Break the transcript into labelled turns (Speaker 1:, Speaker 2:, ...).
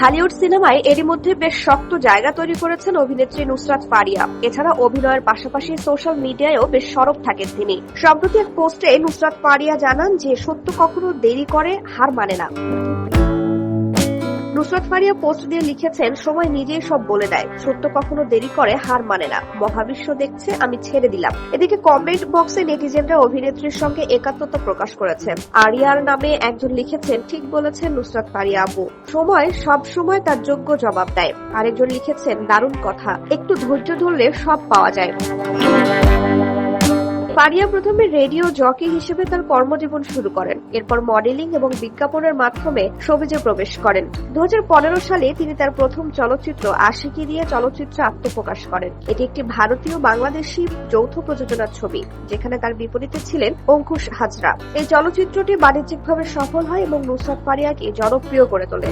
Speaker 1: ঢালিউড সিনেমায় এরই মধ্যে বেশ শক্ত জায়গা তৈরি করেছেন অভিনেত্রী নুসরাত ফারিয়া। এছাড়া অভিনয়ের পাশাপাশি সোশ্যাল মিডিয়ায়ও বেশ সরব থাকেন তিনি। সম্প্রতি এক পোস্টে নুসরাত ফারিয়া জানান যে, সত্য কখনো দেরি করে হার মানে না। নুসরাত ফারিয়া পোস্ট দিয়ে লিখেছেন, সময় নিজেই সব বলে দেয়। সত্য কখনো দেরি করে হার মানে না। মহাবিশ্ব দেখছে, আমি ছেড়ে দিলাম। এদিকে কমেন্ট বক্সে নেটিজেনরা অভিনেত্রীর সঙ্গে একাত্মতা প্রকাশ করেছেন আরিয়ার নামে একজন লিখেছেন, ঠিক বলেছেন নুসরাত ফারিয়া আপু। সময় সব সময় তার যোগ্য জবাব দেয়। আরেকজন লিখেছেন, দারুণ কথা। একটু ধৈর্য ধরলে সব পাওয়া যায়। ফারিয়া প্রথমে রেডিও জকি হিসেবে তার কর্মজীবন শুরু করেন। এরপর মডেলিং এবং বিজ্ঞাপনের মাধ্যমে সবিজে প্রবেশ করেন। দু হাজার পনেরো সালে তিনি তার প্রথম চলচ্চিত্র আশিকি দিয়ে চলচ্চিত্রে আত্মপ্রকাশ করেন। এটি একটি ভারতীয় বাংলাদেশি যৌথ প্রযোজনার ছবি, যেখানে তার বিপরীতে ছিলেন অঙ্কুশ হাজরা। এই চলচ্চিত্রটি বাণিজ্যিকভাবে সফল হয় এবং নুসরাত পারিয়াকে জনপ্রিয় করে তোলে।